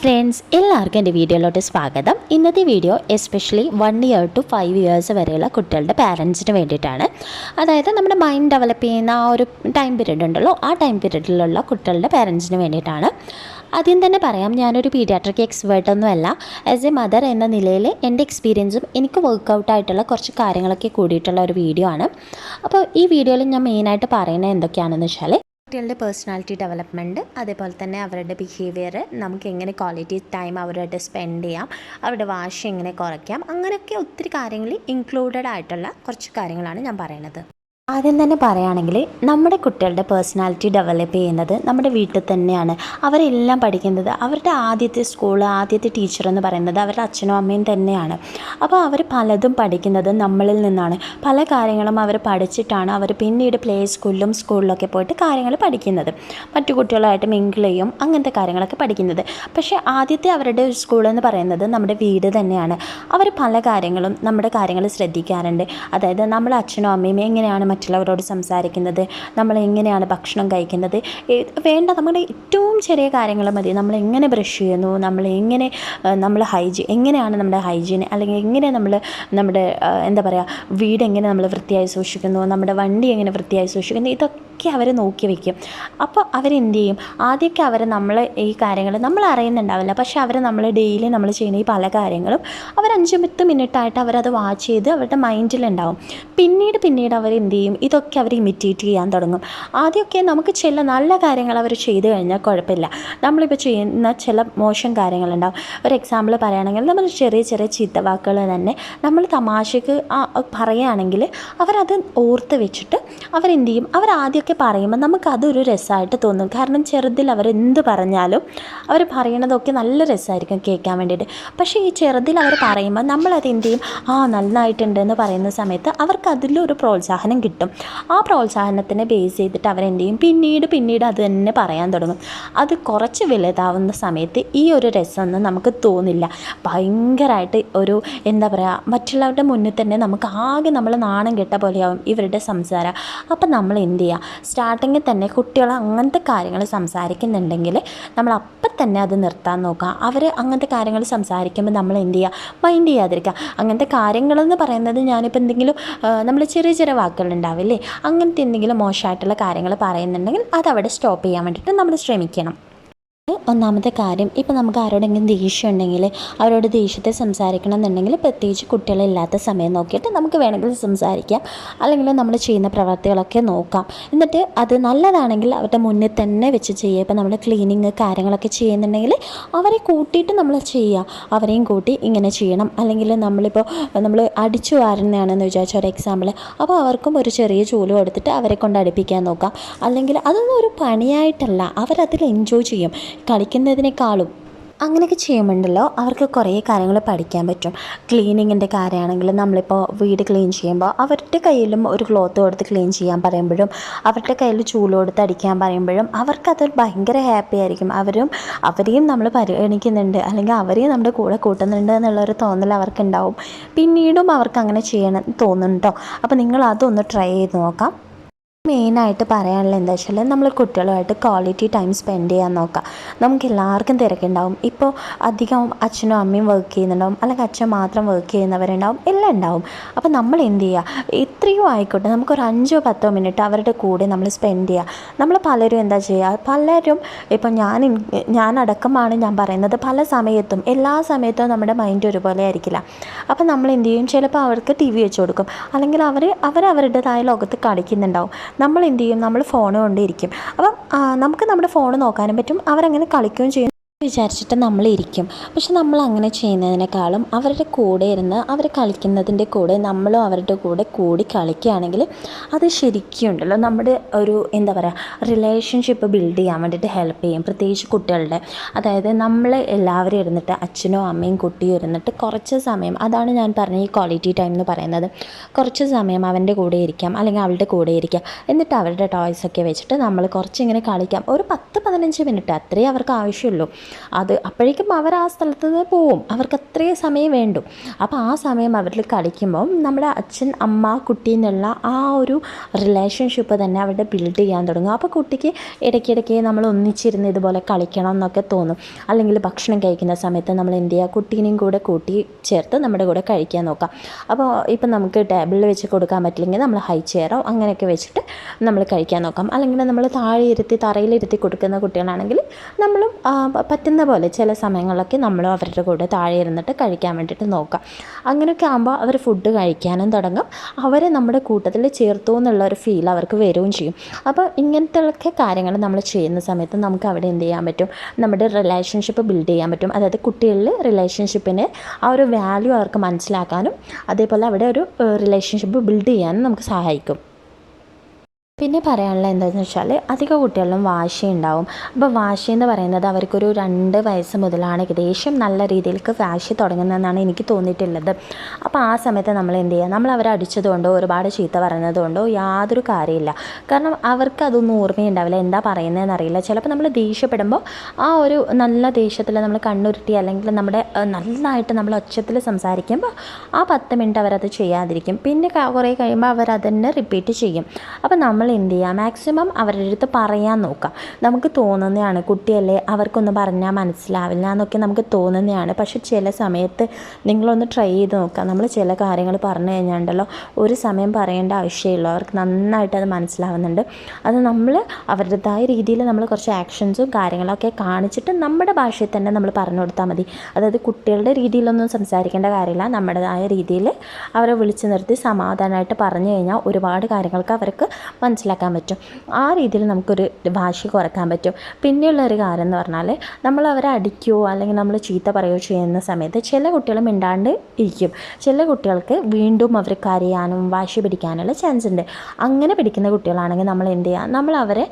Friends എല്ലാവർക്കും എന്റെ വീഡിയോയിലോട്ട് സ്വാഗതം. ഇന്നത്തെ video especially one year to five years വരെയുള്ള കുട്ടികളുടെ പാരൻസിന് വേണ്ടിയിട്ടാണ്. അതായത് നമ്മുടെ മൈൻഡ് ഡെവലപ്പ് ചെയ്യുന്ന ആ ഒരു ടൈം പീരീഡ് ഉണ്ടല്ലോ ആ ടൈം പീരീഡിലുള്ള കുട്ടികളുടെ പാരൻസിന് വേണ്ടിയിട്ടാണ്. ആദ്യം തന്നെ പറയാം ഞാനൊരു പീഡിയാട്രിക് എക്സ്പേർട്ടൊന്നുമല്ല ആസ് എ മദർ എന്ന നിലയിൽ എന്റെ എക്സ്പീരിയൻസും എനിക്ക് വർക്കൗട്ട് ആയിട്ടുള്ള കുറച്ച് കാര്യങ്ങളൊക്കെ കൂടിയിട്ടുള്ള ഒരു വീഡിയോ ആണ്. അപ്പോൾ ഈ വീഡിയോയിൽ ഞാൻ മെയിനായിട്ട് പറയുന്നത് എന്തൊക്കെയാണെന്ന് വെച്ചാൽ കുട്ടികളുടെ പേഴ്സണാലിറ്റി ഡെവലപ്മെന്റ് അതേപോലെ തന്നെ അവരുടെ ബിഹേവിയർ നമുക്ക് എങ്ങനെ ക്വാളിറ്റി ടൈം അവരുടെ സ്പെൻഡ് ചെയ്യാം അവരുടെ വാശി എങ്ങനെ കുറയ്ക്കാം അങ്ങനെയൊക്കെ ഒത്തിരി കാര്യങ്ങളിൽ ഇൻക്ലൂഡഡ് ആയിട്ടുള്ള കുറച്ച് കാര്യങ്ങളാണ് ഞാൻ പറയുന്നത്. ആദ്യം തന്നെ പറയുകയാണെങ്കിൽ നമ്മുടെ കുട്ടികളുടെ പേഴ്സണാലിറ്റി ഡെവലപ്പ് ചെയ്യുന്നത് നമ്മുടെ വീട്ടിൽ തന്നെയാണ്. അവരെല്ലാം പഠിക്കുന്നത് അവരുടെ ആദ്യത്തെ സ്കൂൾ ആദ്യത്തെ ടീച്ചർ എന്ന് പറയുന്നത് അവരുടെ അച്ഛനും അമ്മയും തന്നെയാണ്. അപ്പോൾ അവർ പലതും പഠിക്കുന്നത് നമ്മളിൽ നിന്നാണ്. പല കാര്യങ്ങളും അവർ പഠിച്ചിട്ടാണ് അവർ പിന്നീട് പ്ലേ സ്കൂളിലും സ്കൂളിലൊക്കെ പോയിട്ട് കാര്യങ്ങൾ പഠിക്കുന്നത്. മറ്റു കുട്ടികളായിട്ട് മിങ്കിൾ ചെയ്യും അങ്ങനത്തെ കാര്യങ്ങളൊക്കെ പഠിക്കുന്നത്. പക്ഷേ ആദ്യത്തെ അവരുടെ സ്കൂൾ എന്ന് പറയുന്നത് നമ്മുടെ വീട് തന്നെയാണ്. അവർ പല കാര്യങ്ങളും നമ്മുടെ കാര്യങ്ങൾ ശ്രദ്ധിക്കാറുണ്ട്. അതായത് നമ്മുടെ അച്ഛനും അമ്മയും എങ്ങനെയാണ് മറ്റുള്ളവരോട് സംസാരിക്കുന്നത് നമ്മൾ എങ്ങനെയാണ് ഭക്ഷണം കഴിക്കുന്നത് വേണ്ട നമ്മുടെ ഏറ്റവും ചെറിയ കാര്യങ്ങൾ മതി. നമ്മൾ എങ്ങനെ ബ്രഷ് ചെയ്യുന്നു നമ്മൾ എങ്ങനെ നമ്മൾ ഹൈജീൻ എങ്ങനെയാണ് നമ്മുടെ ഹൈജീൻ അല്ലെങ്കിൽ എങ്ങനെ നമ്മൾ നമ്മുടെ എന്താ പറയുക വീട് എങ്ങനെ നമ്മൾ വൃത്തിയായി സൂക്ഷിക്കുന്നു നമ്മുടെ വണ്ടി എങ്ങനെ വൃത്തിയായി സൂക്ഷിക്കുന്നു ഇതൊക്കെ അവർ നോക്കി വയ്ക്കും അപ്പോൾ അവരെന്ത് ചെയ്യും? ആദ്യമൊക്കെ അവർ നമ്മൾ ഈ കാര്യങ്ങൾ നമ്മൾ അറിയുന്നുണ്ടാവില്ല. പക്ഷേ അവർ നമ്മൾ ഡെയിലി നമ്മൾ ചെയ്യുന്ന ഈ പല കാര്യങ്ങളും അവർ അഞ്ച് പത്ത് മിനിറ്റായിട്ട് അവരത് വാച്ച് ചെയ്ത് അവരുടെ മൈൻഡിലുണ്ടാവും പിന്നീട് പിന്നീട് അവർ എന്ത് ചെയ്യും? ഇതൊക്കെ അവർ ഇമിറ്റേറ്റ് ചെയ്യാൻ തുടങ്ങും. ആദ്യമൊക്കെ നമുക്ക് ചില നല്ല കാര്യങ്ങൾ അവർ ചെയ്തു കഴിഞ്ഞാൽ കുഴപ്പമില്ല. നമ്മളിപ്പോൾ ചെയ്യുന്ന ചില മോശം കാര്യങ്ങളുണ്ടാവും. ഒരു എക്സാമ്പിൾ പറയുകയാണെങ്കിൽ നമ്മൾ ചെറിയ ചെറിയ ചീത്തവാക്കുകൾ തന്നെ നമ്മൾ തമാശക്ക് പറയുകയാണെങ്കിൽ അവരത് ഓർത്ത് വെച്ചിട്ട് അവരെന്ത് ചെയ്യും? അവർ ആദ്യമൊക്കെ പറയുമ്പോൾ നമുക്കതൊരു രസമായിട്ട് തോന്നും. കാരണം ചെറുതിൽ അവർ എന്ത് പറഞ്ഞാലും അവർ പറയണതൊക്കെ നല്ല രസമായിരിക്കും കേൾക്കാൻ വേണ്ടിയിട്ട്. പക്ഷേ ഈ ചെറുതിൽ അവർ പറയുമ്പോൾ നമ്മളത് എന്ത് ചെയ്യും? ആ നന്നായിട്ടുണ്ട് എന്ന് പറയുന്ന സമയത്ത് അവർക്ക് അതിലൊരു പ്രോത്സാഹനം കിട്ടും. ആ പ്രോത്സാഹനത്തിനെ ബേസ് ചെയ്തിട്ട് അവരെന്ത് ചെയ്യും? പിന്നീട് പിന്നീട് അത് തന്നെ പറയാൻ തുടങ്ങും. അത് കുറച്ച് വലുതാവുന്ന സമയത്ത് ഈ ഒരു രസമൊന്നും നമുക്ക് തോന്നില്ല. ഭയങ്കരമായിട്ട് ഒരു എന്താ പറയുക മറ്റുള്ളവരുടെ മുന്നിൽ തന്നെ നമുക്ക് ആകെ നമ്മൾ നാണം കെട്ട പോലെയാവും ഇവരുടെ സംസാരം. അപ്പം നമ്മൾ എന്ത് ചെയ്യുക സ്റ്റാർട്ടിങ്ങിൽ തന്നെ കുട്ടികൾ അങ്ങനത്തെ കാര്യങ്ങൾ സംസാരിക്കുന്നുണ്ടെങ്കിൽ നമ്മൾ അപ്പം തന്നെ അത് നിർത്താൻ നോക്കുക. അവർ അങ്ങനത്തെ കാര്യങ്ങൾ സംസാരിക്കുമ്പോൾ നമ്മൾ എന്ത് ചെയ്യുക? മൈൻഡ് ചെയ്യാതിരിക്കുക. അങ്ങനത്തെ കാര്യങ്ങളെന്ന് പറയുന്നത് ഞാനിപ്പോൾ എന്തെങ്കിലും നമ്മൾ ചെറിയ ചെറിയ വാക്കുകൾ ഉണ്ടാവില്ലേ? അങ്ങനത്തെ എന്തെങ്കിലും മോശമായിട്ടുള്ള കാര്യങ്ങൾ പറയുന്നുണ്ടെങ്കിൽ അത് അവിടെ സ്റ്റോപ്പ് ചെയ്യാൻ വേണ്ടിയിട്ട് നമ്മൾ ശ്രമിക്കണം. ഒന്നാമത്തെ കാര്യം ഇപ്പോൾ നമുക്ക് ആരോടെങ്കിലും ദേഷ്യം ഉണ്ടെങ്കിൽ അവരോട് ദേഷ്യത്തെ സംസാരിക്കണം എന്നുണ്ടെങ്കിൽ പ്രത്യേകിച്ച് കുട്ടികളില്ലാത്ത സമയം നോക്കിയിട്ട് നമുക്ക് വേണമെങ്കിൽ സംസാരിക്കാം. അല്ലെങ്കിൽ നമ്മൾ ചെയ്യുന്ന പ്രവർത്തികളൊക്കെ നോക്കാം. എന്നിട്ട് അത് നല്ലതാണെങ്കിൽ അവരുടെ മുന്നിൽ തന്നെ വെച്ച് ചെയ്യുക. ഇപ്പോൾ നമ്മൾ ക്ലീനിങ് കാര്യങ്ങളൊക്കെ ചെയ്യുന്നുണ്ടെങ്കിൽ അവരെ കൂട്ടിയിട്ട് നമ്മൾ ചെയ്യുക. അവരെയും കൂട്ടി ഇങ്ങനെ ചെയ്യണം. അല്ലെങ്കിൽ നമ്മളിപ്പോൾ നമ്മൾ അടിച്ചു വാരുന്നതാണെന്ന് വിചാരിച്ച ഒരു എക്സാമ്പിൾ അപ്പോൾ അവർക്കും ഒരു ചെറിയ ചൂൽ കൊടുത്തിട്ട് അവരെ കൊണ്ട് അടുപ്പിക്കാൻ നോക്കാം. അല്ലെങ്കിൽ അതൊന്നും ഒരു പണിയായിട്ടല്ല. അവരതിൽ എൻജോയ് ചെയ്യും. കളിക്കുന്നതിനേക്കാളും. അങ്ങനെയൊക്കെ ചെയ്യുമ്പോണ്ടല്ലോ അവർക്ക് കുറേ കാര്യങ്ങൾ പഠിക്കാൻ പറ്റും. ക്ലീനിങ്ങിന്റെ കാര്യമാണെങ്കിൽ നമ്മളിപ്പോൾ വീട് ക്ലീൻ ചെയ്യുമ്പോൾ അവരുടെ കയ്യിലും ഒരു ക്ലോത്ത് കൊടുത്ത് ക്ലീൻ ചെയ്യാൻ പറയുമ്പോഴും അവരുടെ കയ്യിൽ ചൂൽ കൊടുത്ത് അടിക്കാൻ പറയുമ്പോഴും അവർക്കത് ഭയങ്കര ഹാപ്പി ആയിരിക്കും. അവരും അവരെയും നമ്മൾ പരിഗണിക്കുന്നുണ്ട്. അല്ലെങ്കിൽ അവരെയും നമ്മുടെ കൂടെ കൂട്ടുന്നുണ്ട് എന്നുള്ളൊരു തോന്നൽ അവർക്കുണ്ടാവും. പിന്നീടും അവർക്ക് അങ്ങനെ ചെയ്യണം തോന്നുന്നുണ്ടോ? അപ്പോൾ നിങ്ങൾ അതൊന്ന് ട്രൈ ചെയ്ത് നോക്കാം. മെയിനായിട്ട് പറയാനുള്ളത് എന്താ വെച്ചാൽ നമ്മൾ കുട്ടികളുമായിട്ട് ക്വാളിറ്റി ടൈം സ്പെൻഡ് ചെയ്യാൻ നോക്കാം. നമുക്ക് എല്ലാവർക്കും തിരക്കുണ്ടാവും. ഇപ്പോൾ അധികം അച്ഛനും അമ്മയും വർക്ക് ചെയ്യുന്നുണ്ടാവും. അല്ലെങ്കിൽ അച്ഛൻ മാത്രം വർക്ക് ചെയ്യുന്നവരുണ്ടാവും. എല്ലാം ഉണ്ടാവും. അപ്പോൾ നമ്മൾ എന്ത് ചെയ്യുക എത്രയോ ആയിക്കോട്ടെ. നമുക്കൊരു അഞ്ചോ പത്തോ മിനിറ്റ് അവരുടെ കൂടെ നമ്മൾ സ്പെൻഡ് ചെയ്യുക നമ്മൾ പലരും എന്താ ചെയ്യുക പലരും ഇപ്പോൾ ഞാൻ ഞാൻ ഞാനടക്കമാണ് ഞാൻ പറയുന്നത്. പല സമയത്തും എല്ലാ സമയത്തും നമ്മുടെ മൈൻഡ് ഒരുപോലെ ആയിരിക്കില്ല. അപ്പോൾ നമ്മൾ എന്ത് ചെയ്യും? ചിലപ്പോൾ അവർക്ക് ടി വി വെച്ച് കൊടുക്കും. അല്ലെങ്കിൽ അവർ അവരവരുടേതായ ലോകത്ത് കളിക്കുന്നുണ്ടാവും. നമ്മൾ എന്ത് ചെയ്യും? നമ്മൾ ഫോൺ കൊണ്ടിരിക്കും അപ്പം നമുക്ക് നമ്മുടെ ഫോൺ നോക്കാനും പറ്റും. അവരങ്ങനെ കളിക്കുകയും ചെയ്യും വിചാരിച്ചിട്ട് നമ്മൾ ഇരിക്കും പക്ഷെ നമ്മൾ അങ്ങനെ ചെയ്യുന്നതിനേക്കാളും അവരുടെ കൂടെ ഇരുന്ന് അവർ കളിക്കുന്നതിന്റെ കൂടെ നമ്മളും അവരുടെ കൂടെ കൂടി കളിക്കുകയാണെങ്കിൽ അത് ശരിക്കും ഉണ്ടല്ലോ നമ്മുടെ ഒരു എന്താ പറയുക റിലേഷൻഷിപ്പ് ബിൽഡ് ചെയ്യാൻ വേണ്ടിയിട്ട് ഹെൽപ്പ് ചെയ്യും. പ്രത്യേകിച്ച് കുട്ടികളുടെ. അതായത് നമ്മൾ എല്ലാവരും ഇരുന്നിട്ട് അച്ഛനോ അമ്മയും കുട്ടിയും ഇരുന്നിട്ട് കുറച്ച് സമയം അതാണ് ഞാൻ പറഞ്ഞ ഈ ക്വാളിറ്റി ടൈം എന്ന് പറയുന്നത്. കുറച്ച് സമയം അവന്റെ കൂടെ ഇരിക്കാം അല്ലെങ്കിൽ അവളുടെ കൂടെ ഇരിക്കാം. എന്നിട്ട് അവരുടെ ടോയ്സൊക്കെ വെച്ചിട്ട് നമ്മൾ കുറച്ച് ഇങ്ങനെ കളിക്കാം. ഒരു പത്ത് പതിനഞ്ച് മിനിറ്റ് അത്രയേ അവർക്ക് ആവശ്യമുള്ളൂ. അത് അപ്പോഴേക്കും അവർ ആ സ്ഥലത്ത് നിന്ന് പോവും. അവർക്ക് അത്രയും സമയം വേണ്ടു. അപ്പോൾ ആ സമയം അവരിൽ കളിക്കുമ്പം നമ്മുടെ അച്ഛൻ അമ്മ കുട്ടി എന്നുള്ള ആ ഒരു റിലേഷൻഷിപ്പ് തന്നെ അവരുടെ ബിൽഡ് ചെയ്യാൻ തുടങ്ങും. അപ്പോൾ കുട്ടിക്ക് ഇടയ്ക്കിടയ്ക്ക് നമ്മൾ ഒന്നിച്ചിരുന്ന് ഇതുപോലെ കളിക്കണം എന്നൊക്കെ തോന്നും. അല്ലെങ്കിൽ ഭക്ഷണം കഴിക്കുന്ന സമയത്ത് നമ്മൾ എന്ത് ചെയ്യുക? കുട്ടീനെയും കൂടെ കൂട്ടി ചേർത്ത് നമ്മുടെ കൂടെ കഴിക്കാൻ നോക്കാം. അപ്പോൾ ഇപ്പം നമുക്ക് ടേബിളിൽ വെച്ച് കൊടുക്കാൻ പറ്റില്ലെങ്കിൽ നമ്മൾ ഹൈ ചെയറോ അങ്ങനെയൊക്കെ വെച്ചിട്ട് നമ്മൾ കഴിക്കാൻ നോക്കാം. അല്ലെങ്കിൽ നമ്മൾ താഴെ ഇരുത്തി തറയിലിരുത്തി കൊടുക്കുന്ന കുട്ടികളാണെങ്കിൽ നമ്മളും പറ്റുന്ന പോലെ ചില സമയങ്ങളിലൊക്കെ നമ്മളും അവരുടെ കൂടെ താഴെ ഇരുന്നിട്ട് കഴിക്കാൻ വേണ്ടിയിട്ട് നോക്കാം അങ്ങനെയൊക്കെ ആകുമ്പോൾ അവർ ഫുഡ് കഴിക്കാനും തുടങ്ങും. അവരെ നമ്മുടെ കൂട്ടത്തിൽ ചേർത്തു എന്നുള്ള ഒരു ഫീൽ അവർക്ക് വരികയും ചെയ്യും. അപ്പോൾ ഇങ്ങനത്തെ കാര്യങ്ങൾ നമ്മൾ ചെയ്യുന്ന സമയത്ത് നമുക്ക് അവിടെ എന്ത് ചെയ്യാൻ പറ്റും? നമ്മുടെ റിലേഷൻഷിപ്പ് ബിൽഡ് ചെയ്യാൻ പറ്റും. അതായത് കുട്ടികളിൽ റിലേഷൻഷിപ്പിന് ആ ഒരു വാല്യൂ അവർക്ക് മനസ്സിലാക്കാനും അതേപോലെ അവിടെ ഒരു റിലേഷൻഷിപ്പ് ബിൽഡ് ചെയ്യാനും നമുക്ക് സഹായിക്കും. പിന്നെ പറയാനുള്ള എന്താണെന്ന് വെച്ചാൽ അധിക കുട്ടികളിലും വാശി ഉണ്ടാവും. അപ്പോൾ വാശി എന്ന് പറയുന്നത് അവർക്കൊരു രണ്ട് വയസ്സ് മുതലാണ് ഏകദേശം നല്ല രീതിയിലേക്ക് വാശി തുടങ്ങുന്നതെന്നാണ് എനിക്ക് തോന്നിയിട്ടുള്ളത്. അപ്പോൾ ആ സമയത്ത് നമ്മൾ എന്ത് ചെയ്യുക? നമ്മൾ അവരെ അടിച്ചതുകൊണ്ടോ ഒരുപാട് ചീത്ത പറഞ്ഞതുകൊണ്ടോ യാതൊരു കാര്യമില്ല. കാരണം അവർക്ക് അതൊന്നും ഓർമ്മയുണ്ടാവില്ല. എന്താ പറയുന്നതെന്ന് അറിയില്ല. ചിലപ്പോൾ നമ്മൾ ദേഷ്യപ്പെടുമ്പോൾ ആ ഒരു നല്ല ദേഷ്യത്തിൽ നമ്മൾ കണ്ണുരുട്ടി അല്ലെങ്കിൽ നമ്മുടെ നന്നായിട്ട് നമ്മൾ ഒച്ചത്തിൽ സംസാരിക്കുമ്പോൾ ആ പത്ത് മിനിറ്റ് അവരത് ചെയ്യാതിരിക്കും. പിന്നെ കുറേ കഴിയുമ്പോൾ അവരതന്നെ റിപ്പീറ്റ് ചെയ്യും. അപ്പോൾ നമ്മൾ എന്ത് ചെയ്യുക മാക്സിമം അവരുടെ അടുത്ത് പറയാൻ നോക്കുക നമുക്ക് തോന്നുന്നതാണ് കുട്ടിയല്ലേ അവർക്കൊന്ന് പറഞ്ഞാൽ മനസ്സിലാവില്ല എന്നൊക്കെ നമുക്ക് തോന്നുന്നതാണ്. പക്ഷെ ചില സമയത്ത് നിങ്ങളൊന്ന് ട്രൈ ചെയ്ത് നോക്കാം. നമ്മൾ ചില കാര്യങ്ങൾ പറഞ്ഞു കഴിഞ്ഞാണ്ടല്ലോ ഒരു സമയം പറയേണ്ട ആവശ്യമില്ല. അവർക്ക് നന്നായിട്ട് അത് മനസ്സിലാവുന്നുണ്ട്. അത് നമ്മൾ അവരുടേതായ രീതിയിൽ നമ്മൾ കുറച്ച് ആക്ഷൻസും കാര്യങ്ങളൊക്കെ കാണിച്ചിട്ട് നമ്മുടെ ഭാഷയിൽ തന്നെ നമ്മൾ പറഞ്ഞു കൊടുത്താൽ മതി. അതായത് കുട്ടികളുടെ രീതിയിലൊന്നും സംസാരിക്കേണ്ട കാര്യമില്ല. നമ്മുടേതായ രീതിയിൽ അവരെ വിളിച്ചു നിർത്തി സമാധാനമായിട്ട് പറഞ്ഞു കഴിഞ്ഞാൽ ഒരുപാട് കാര്യങ്ങൾക്ക് അവർക്ക് മനസ്സിലാക്കാൻ പറ്റും. ആ രീതിയിൽ നമുക്കൊരു വാശി കുറയ്ക്കാൻ പറ്റും. പിന്നെയുള്ള ഒരു കാര്യം എന്ന് പറഞ്ഞാൽ നമ്മൾ അവരെ അടിക്കുകയോ അല്ലെങ്കിൽ നമ്മൾ ചീത്ത പറയുകയോ ചെയ്യുന്ന സമയത്ത് ചില കുട്ടികൾ മിണ്ടാണ്ട് ഇരിക്കും. ചില കുട്ടികൾക്ക് വീണ്ടും അവർ കരയാനും വാശി പിടിക്കാനുള്ള ചാൻസ് ഉണ്ട്. അങ്ങനെ പിടിക്കുന്ന കുട്ടികളാണെങ്കിൽ നമ്മൾ എന്ത് ചെയ്യുക നമ്മൾ അവരെ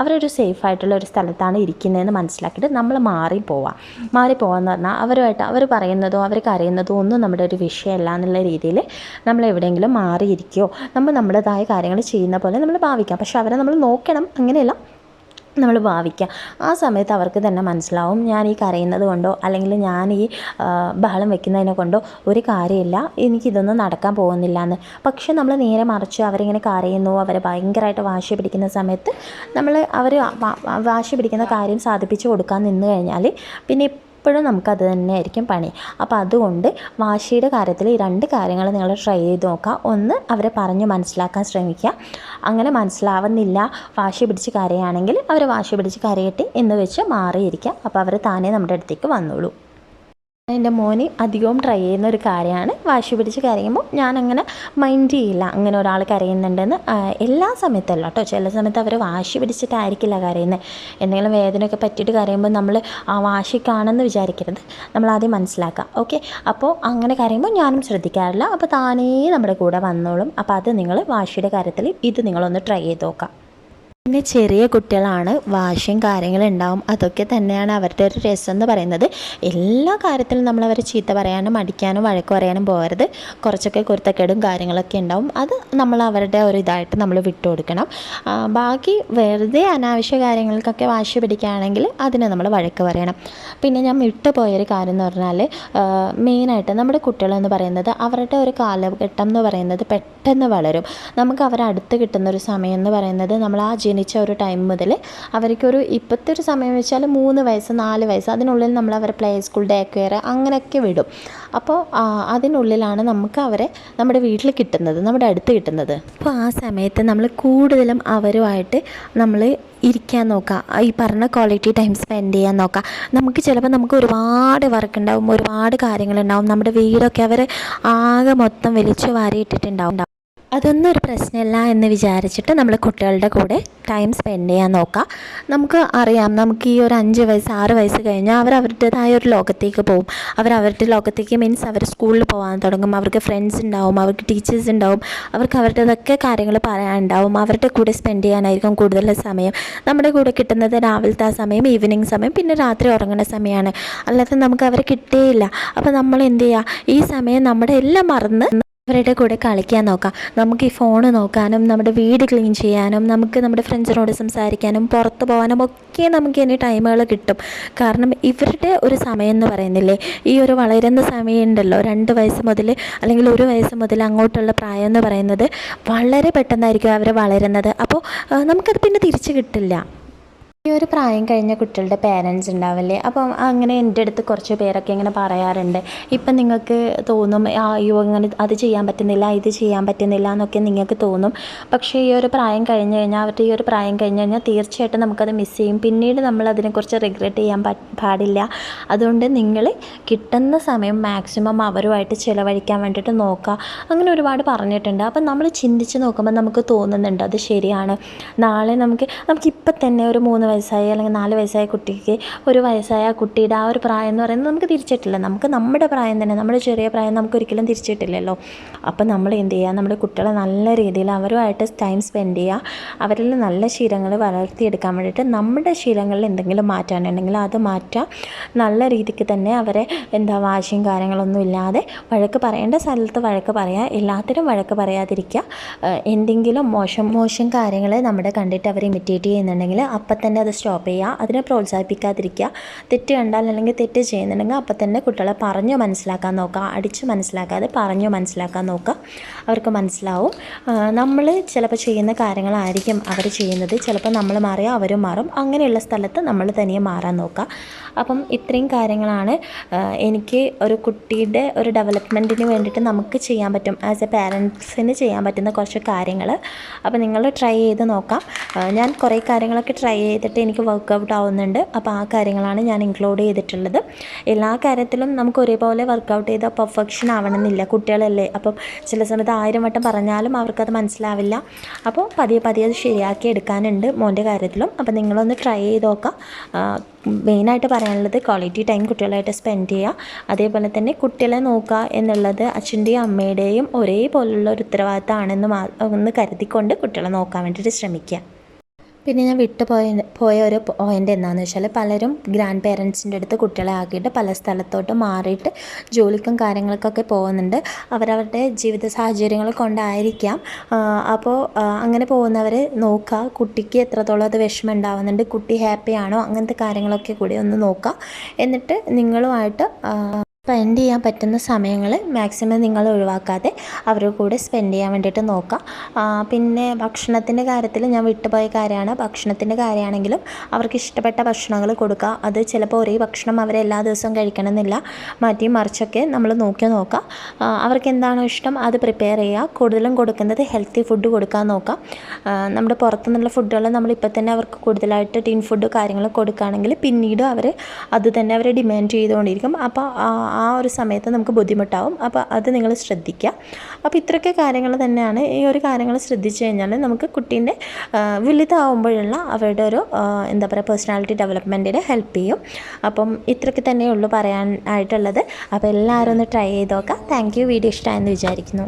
അവരൊരു സേഫ് ആയിട്ടുള്ള ഒരു സ്ഥലത്താണ് ഇരിക്കുന്നതെന്ന് മനസ്സിലാക്കിയിട്ട് നമ്മൾ മാറിപ്പോവാം മാറിപ്പോവാന്ന് പറഞ്ഞാൽ അവരുമായിട്ട് അവർ പറയുന്നതോ അവർ കരയുന്നതോ ഒന്നും നമ്മുടെ ഒരു വിഷയമല്ല എന്നുള്ള രീതിയിൽ നമ്മൾ എവിടെയെങ്കിലും മാറിയിരിക്കുകയോ നമ്മൾ നമ്മുടേതായ കാര്യങ്ങൾ ചെയ്യുന്ന പോലെ നമ്മൾ ഭാവിക്കാം. പക്ഷെ അവരെ നമ്മൾ നോക്കണം. അങ്ങനെയല്ല നമ്മൾ ഭാവിക്കുക ആ സമയത്ത് അവർക്ക് തന്നെ മനസ്സിലാവും ഞാൻ ഈ കരയുന്നത് കൊണ്ടോ അല്ലെങ്കിൽ ഞാൻ ഈ ബഹളം വെക്കുന്നതിനെ കൊണ്ടോ ഒരു കാര്യമില്ല. എനിക്കിതൊന്നും നടക്കാൻ പോകുന്നില്ല എന്ന് പക്ഷെ നമ്മൾ നേരെ മറിച്ച് അവരിങ്ങനെ കരയുന്നു അവരെ ഭയങ്കരമായിട്ട് വാശി പിടിക്കുന്ന സമയത്ത് നമ്മൾ അവർ വാശി പിടിക്കുന്ന കാര്യം സാധിപ്പിച്ച് കൊടുക്കാൻ നിന്ന് കഴിഞ്ഞാൽ പിന്നെ എപ്പോഴും നമുക്കത് തന്നെയായിരിക്കും പണി. അപ്പോൾ അതുകൊണ്ട് വാശിയുടെ കാര്യത്തിൽ ഈ രണ്ട് കാര്യങ്ങൾ നിങ്ങൾ ട്രൈ ചെയ്ത് നോക്കുക. ഒന്ന് അവരെ പറഞ്ഞ് മനസ്സിലാക്കാൻ ശ്രമിക്കുക. അങ്ങനെ മനസ്സിലാവുന്നില്ല വാശി പിടിച്ച് കരയാണെങ്കിൽ അവർ വാശി പിടിച്ച് കരയട്ടെ എന്ന് വെച്ച് മാറിയിരിക്കുക. അപ്പോൾ അവർ താനേ നമ്മുടെ അടുത്തേക്ക് വന്നോളൂ. എന്റെ മോന് അധികവും ട്രൈ ചെയ്യുന്ന ഒരു കാര്യമാണ്. വാശി പിടിച്ച് കരയുമ്പോൾ ഞാനങ്ങനെ മൈൻഡ് ചെയ്യില്ല. അങ്ങനെ ഒരാൾ കരയുന്നുണ്ടെന്ന് എല്ലാ സമയത്തല്ല കേട്ടോ ചില സമയത്ത് അവർ വാശി പിടിച്ചിട്ടായിരിക്കില്ല കരയുന്നത് എന്തെങ്കിലും വേദനയൊക്കെ പറ്റിയിട്ട് കരയുമ്പോൾ നമ്മൾ ആ വാശിക്കാണെന്ന് വിചാരിക്കരുത്. നമ്മൾ ആദ്യം മനസ്സിലാക്കുക ഓക്കെ? അപ്പോൾ അങ്ങനെ കരയുമ്പോൾ ഞാനും ശ്രദ്ധിക്കാറില്ല. അപ്പോൾ താനേ നമ്മുടെ കൂടെ വന്നോളും. അപ്പോൾ അത് നിങ്ങൾ വാശിയുടെ കാര്യത്തിൽ ഇത് നിങ്ങളൊന്ന് ട്രൈ ചെയ്ത് നോക്കാം. പിന്നെ ചെറിയ കുട്ടികളാണ് വാശിയും കാര്യങ്ങളും ഉണ്ടാവും. അതൊക്കെ തന്നെയാണ് അവരുടെ ഒരു രസം എന്ന് പറയുന്നത്. എല്ലാ കാര്യത്തിലും നമ്മൾ അവരെ ചീത്ത പറയാനും അടിക്കാനും വഴക്ക് പറയാനും പോകരുത്. കുറച്ചൊക്കെ കുരുത്തക്കേടും കാര്യങ്ങളൊക്കെ ഉണ്ടാവും. അത് നമ്മൾ അവരുടെ ഒരു ഇതായിട്ട് നമ്മൾ വിട്ടു കൊടുക്കണം. ആ, ബാക്കി വെറുതെ അനാവശ്യ കാര്യങ്ങൾക്കൊക്കെ വാശി പിടിക്കുകയാണെങ്കിൽ അതിനെ നമ്മൾ വഴക്ക് പറയണം. പിന്നെ ഞാൻ വിട്ടു പോയൊരു കാര്യം എന്ന് പറഞ്ഞാൽ മെയിനായിട്ട് നമ്മുടെ കുട്ടികളെന്ന് പറയുന്നത് അവരുടെ ഒരു കാലഘട്ടം എന്ന് പറയുന്നത് പെട്ടെന്ന് വളരും. നമുക്ക് അവരടുത്ത് കിട്ടുന്ന ഒരു സമയം എന്ന് പറയുന്നത് നമ്മൾ ആ ജനിച്ച ഒരു ടൈം മുതൽ അവർക്കൊരു ഇപ്പോഴത്തെ ഒരു സമയം വെച്ചാൽ മൂന്ന് വയസ്സ് നാല് വയസ്സ് അതിനുള്ളിൽ നമ്മൾ അവരെ പ്ലേ സ്കൂൾ ഡേ കെയർ അങ്ങനെയൊക്കെ വിടും. അപ്പോൾ അതിനുള്ളിലാണ് നമുക്ക് അവരെ നമ്മുടെ വീട്ടിൽ കിട്ടുന്നത് നമ്മുടെ അടുത്ത് കിട്ടുന്നത്. അപ്പോൾ ആ സമയത്ത് നമ്മൾ കൂടുതലും അവരുമായിട്ട് നമ്മൾ ഇരിക്കാൻ നോക്കുക. ഈ പറഞ്ഞ ക്വാളിറ്റി ടൈം സ്പെൻഡ് ചെയ്യാൻ നോക്കുക. നമുക്ക് ചിലപ്പോൾ നമുക്ക് ഒരുപാട് വർക്ക് ഉണ്ടാവും ഒരുപാട് കാര്യങ്ങളുണ്ടാവും നമ്മുടെ വീടൊക്കെ അവർ ആകെ മൊത്തം വലിച്ചു വാരിയിട്ടിട്ടുണ്ടാവും. അതൊന്നും ഒരു പ്രശ്നമില്ല എന്ന് വിചാരിച്ചിട്ട് നമ്മൾ കുട്ടികളുടെ കൂടെ ടൈം സ്പെൻഡ് ചെയ്യാൻ നോക്കാം. നമുക്ക് അറിയാം നമുക്ക് ഈ ഒരു അഞ്ച് വയസ്സ് ആറ് വയസ്സ് കഴിഞ്ഞാൽ അവർ അവരുടേതായ ഒരു ലോകത്തേക്ക് പോകും അവർ അവരുടെ ലോകത്തേക്ക് മീൻസ് അവർ സ്കൂളിൽ പോകാൻ തുടങ്ങും. അവർക്ക് ഫ്രണ്ട്സ് ഉണ്ടാവും അവർക്ക് ടീച്ചേഴ്സ് ഉണ്ടാവും. അവർക്ക് അവരുടേതൊക്കെ കാര്യങ്ങൾ പറയാനുണ്ടാവും. അവരുടെ കൂടെ സ്പെൻഡ് ചെയ്യാനായിരിക്കും കൂടുതൽ സമയം. നമ്മുടെ കൂടെ കിട്ടുന്നത് രാവിലത്തെ സമയം ഈവനിങ് സമയം പിന്നെ രാത്രി ഉറങ്ങുന്ന സമയമാണ്. അല്ലാതെ നമുക്ക് അവരെ കിട്ടേയില്ല. അപ്പോൾ നമ്മൾ എന്ത് ചെയ്യുക ഈ സമയം നമ്മുടെ എല്ലാം മറന്ന് അവരുടെ കൂടെ കളിക്കാൻ നോക്കാം. നമുക്ക് ഈ ഫോൺ നോക്കാനും നമ്മുടെ വീട് ക്ലീൻ ചെയ്യാനും നമുക്ക് നമ്മുടെ ഫ്രണ്ട്സിനോട് സംസാരിക്കാനും പുറത്ത് പോകാനും ഒക്കെ നമുക്ക് ഇനി ടൈമുകൾ കിട്ടും. കാരണം ഇവരുടെ ഒരു സമയം എന്ന് പറയുന്നില്ലേ? ഈ ഒരു വളരുന്ന സമയം ഉണ്ടല്ലോ. രണ്ട് വയസ്സ് മുതൽ അല്ലെങ്കിൽ ഒരു വയസ്സ് മുതൽ അങ്ങോട്ടുള്ള പ്രായം എന്ന് പറയുന്നത് വളരെ പെട്ടെന്നായിരിക്കും അവർ വളരുന്നത്. അപ്പോൾ നമുക്കത് പിന്നെ തിരിച്ച് കിട്ടില്ല. ഈ ഒരു പ്രായം കഴിഞ്ഞ കുട്ടികളുടെ പേരൻസ് ഉണ്ടാവില്ലേ? അപ്പം അങ്ങനെ എന്റെ അടുത്ത് കുറച്ച് പേരൊക്കെ ഇങ്ങനെ പറയാറുണ്ട്. ഇപ്പം നിങ്ങൾക്ക് തോന്നും "ആ, അയ്യോ അങ്ങനെ അത് ചെയ്യാൻ പറ്റുന്നില്ല ഇത് ചെയ്യാൻ പറ്റുന്നില്ല എന്നൊക്കെ നിങ്ങൾക്ക് തോന്നും. പക്ഷേ ഈ ഒരു പ്രായം കഴിഞ്ഞ് കഴിഞ്ഞാൽ അവരുടെ ഈ ഒരു പ്രായം കഴിഞ്ഞ് കഴിഞ്ഞാൽ തീർച്ചയായിട്ടും നമുക്കത് മിസ് ചെയ്യും. പിന്നീട് നമ്മൾ അതിനെക്കുറിച്ച് റിഗ്രറ്റ് ചെയ്യാൻ പാടില്ല. അതുകൊണ്ട് നിങ്ങൾ കിട്ടുന്ന സമയം മാക്സിമം അവരുമായിട്ട് ചിലവഴിക്കാൻ വേണ്ടിയിട്ട് നോക്കുക. അങ്ങനെ ഒരുപാട് പറഞ്ഞിട്ടുണ്ട്. അപ്പം നമ്മൾ ചിന്തിച്ച് നോക്കുമ്പോൾ നമുക്ക് തോന്നുന്നുണ്ട് അത് ശരിയാണ്. നാളെ നമുക്ക് നമുക്കിപ്പം തന്നെ ഒരു മൂന്ന് വയസ്സായ അല്ലെങ്കിൽ നാല് വയസ്സായ കുട്ടിക്ക് ഒരു വയസ്സായ കുട്ടിയുടെ ആ ഒരു പ്രായം എന്ന് പറയുന്നത് നമുക്ക് തിരിച്ചിട്ടില്ല. നമുക്ക് നമ്മുടെ പ്രായം തന്നെ നമ്മുടെ ചെറിയ പ്രായം നമുക്ക് ഒരിക്കലും തിരിച്ചിട്ടില്ലല്ലോ. അപ്പം നമ്മൾ എന്ത് ചെയ്യുക? നമ്മുടെ കുട്ടികളെ നല്ല രീതിയിൽ അവരുമായിട്ട് ടൈം സ്പെൻഡ് ചെയ്യുക. അവരിൽ നല്ല ശീലങ്ങൾ വളർത്തിയെടുക്കാൻ വേണ്ടിയിട്ട് നമ്മുടെ ശീലങ്ങളിൽ എന്തെങ്കിലും മാറ്റാനുണ്ടെങ്കിൽ അത് മാറ്റുക നല്ല രീതിക്ക് തന്നെ അവരെ എന്താ വാശിയും കാര്യങ്ങളൊന്നും ഇല്ലാതെ വഴക്ക് പറയേണ്ട സ്ഥലത്ത് വഴക്ക് പറയുക എല്ലാത്തിനും വഴക്ക് പറയാതിരിക്കുക. എന്തെങ്കിലും മോശം മോശം കാര്യങ്ങൾ നമ്മുടെ കണ്ടിട്ട് അവർ ഇമിറ്റേറ്റ് ചെയ്യുന്നുണ്ടെങ്കിൽ അപ്പം തന്നെ അത് സ്റ്റോപ്പ് ചെയ്യുക അതിനെ പ്രോത്സാഹിപ്പിക്കാതിരിക്കുക. തെറ്റ് കണ്ടാൽ അല്ലെങ്കിൽ തെറ്റ് ചെയ്യുന്നുണ്ടെങ്കിൽ അപ്പം തന്നെ കുട്ടികളെ പറഞ്ഞു മനസ്സിലാക്കാൻ നോക്കുക അടിച്ച് മനസ്സിലാക്കാതെ പറഞ്ഞു മനസ്സിലാക്കാൻ നോക്കുക. അവർക്ക് മനസ്സിലാവും. നമ്മൾ ചിലപ്പോൾ ചെയ്യുന്ന കാര്യങ്ങളായിരിക്കും അവർ ചെയ്യുന്നത്. ചിലപ്പോൾ നമ്മൾ മാറിയാൽ അവരും മാറും. അങ്ങനെയുള്ള സ്ഥലത്ത് നമ്മൾ തനിയെ മാറാൻ നോക്കുക. അപ്പം ഇത്രയും കാര്യങ്ങളാണ് എനിക്ക് ഒരു കുട്ടിയുടെ ഒരു ഡെവലപ്മെന്റിന് വേണ്ടിയിട്ട് നമുക്ക് ചെയ്യാൻ പറ്റും. ആസ് എ പാരൻസിന് ചെയ്യാൻ പറ്റുന്ന കുറച്ച് കാര്യങ്ങൾ. അപ്പോൾ നിങ്ങൾ ട്രൈ ചെയ്ത് നോക്കാം. ഞാൻ കുറേ കാര്യങ്ങളൊക്കെ ട്രൈ ചെയ്തിട്ട് എനിക്ക് വർക്കൗട്ട് ആവുന്നുണ്ട്. അപ്പോൾ ആ കാര്യങ്ങളാണ് ഞാൻ ഇൻക്ലൂഡ് ചെയ്തിട്ടുള്ളത്. എല്ലാ കാര്യത്തിലും നമുക്ക് ഒരേപോലെ വർക്കൗട്ട് ചെയ്താൽ പെർഫെക്ഷൻ ആവണമെന്നില്ല. കുട്ടികളല്ലേ? അപ്പം ചില സമയത്ത് ആയിരം വട്ടം പറഞ്ഞാലും അവർക്കത് മനസ്സിലാവില്ല. അപ്പോൾ പതിയെ പതിയെ അത് ശരിയാക്കി എടുക്കാനുണ്ട് മോന്റെ കാര്യത്തിലും. അപ്പോൾ നിങ്ങളൊന്ന് ട്രൈ ചെയ്ത് നോക്കാം. മെയിനായിട്ട് പറയാനുള്ളത് ക്വാളിറ്റി ടൈം കുട്ടികളായിട്ട് സ്പെൻഡ് ചെയ്യുക. അതേപോലെ തന്നെ കുട്ടികളെ നോക്കുക എന്നുള്ളത് അച്ഛന്റെയും അമ്മയുടെയും ഒരേപോലുള്ള ഒരു ഉത്തരവാദിത്തമാണെന്ന് മാ ഒന്ന് കരുതിക്കൊണ്ട് കുട്ടികളെ നോക്കാൻ വേണ്ടിയിട്ട് ശ്രമിക്കുക. പിന്നെ ഞാൻ വിട്ടു പോയ പോയ ഒരു പോയിന്റ് എന്താണെന്ന് വെച്ചാൽ പലരും ഗ്രാൻഡ് പേരൻസിന്റെ അടുത്ത് കുട്ടികളെ ആക്കിയിട്ട് പല സ്ഥലത്തോട്ട് മാറിയിട്ട് ജോലിക്കും കാര്യങ്ങൾക്കൊക്കെ പോകുന്നുണ്ട്. അവരവരുടെ ജീവിത സാഹചര്യങ്ങൾ കൊണ്ടായിരിക്കാം. അപ്പോൾ അങ്ങനെ പോകുന്നവർ നോക്കുക കുട്ടിക്ക് എത്രത്തോളം അത് വിഷമം ഉണ്ടാവുന്നുണ്ട്. കുട്ടി ഹാപ്പി ആണോ? അങ്ങനത്തെ കാര്യങ്ങളൊക്കെ കൂടി ഒന്ന് നോക്കുക എന്നിട്ട് നിങ്ങളുമായിട്ട് സ്പെൻഡ് ചെയ്യാൻ പറ്റുന്ന സമയങ്ങൾ മാക്സിമം നിങ്ങൾ ഒഴിവാക്കാതെ അവരുടെ കൂടെ സ്പെൻഡ് ചെയ്യാൻ വേണ്ടിയിട്ട് നോക്കുക. പിന്നെ ഭക്ഷണത്തിന്റെ കാര്യത്തിൽ ഞാൻ വിട്ടുപോയ കാര്യമാണ്. ഭക്ഷണത്തിന്റെ കാര്യമാണെങ്കിലും അവർക്ക് ഇഷ്ടപ്പെട്ട ഭക്ഷണങ്ങൾ കൊടുക്കുക. അത് ചിലപ്പോൾ ഒരേ ഭക്ഷണം അവരെ എല്ലാ ദിവസവും കഴിക്കണമെന്നില്ല. മാറ്റി മറിച്ചൊക്കെ നമ്മൾ നോക്കി നോക്കുക. ആ, അവർക്ക് എന്താണോ ഇഷ്ടം അത് പ്രിപ്പയർ ചെയ്യുക. കൂടുതലും കൊടുക്കുന്നത് ഹെൽത്തി ഫുഡ് കൊടുക്കാൻ നോക്കുക. നമ്മുടെ പുറത്തുനിന്നുള്ള ഫുഡുകൾ നമ്മളിപ്പോൾ തന്നെ അവർക്ക് കൂടുതലായിട്ട് ടീൻ ഫുഡ് കാര്യങ്ങൾ കൊടുക്കുകയാണെങ്കിൽ പിന്നീട് അവർ അത് തന്നെ അവർ ഡിമാൻഡ് ചെയ്തുകൊണ്ടിരിക്കും. അപ്പോൾ ആ ഒരു സമയത്ത് നമുക്ക് ബുദ്ധിമുട്ടാവും. അപ്പോൾ അത് നിങ്ങൾ ശ്രദ്ധിക്കുക അപ്പോൾ ഇത്രയൊക്കെ കാര്യങ്ങൾ തന്നെയാണ് ഈ ഒരു കാര്യങ്ങൾ ശ്രദ്ധിച്ചു കഴിഞ്ഞാൽ നമുക്ക് കുട്ടീന്റെ വലുതാവുമ്പോഴുള്ള അവരുടെ ഒരു എന്താ പറയുക പേഴ്സണാലിറ്റി ഡെവലപ്മെന്റിന് ഹെൽപ്പ് ചെയ്യും. അപ്പം ഇത്രയൊക്കെ തന്നെയുള്ളൂ പറയാൻ ആയിട്ടുള്ളത്. അപ്പോൾ എല്ലാവരും ഒന്ന് ട്രൈ ചെയ്ത് നോക്കാം. താങ്ക് വീഡിയോ ഇഷ്ടമായെന്ന് വിചാരിക്കുന്നു.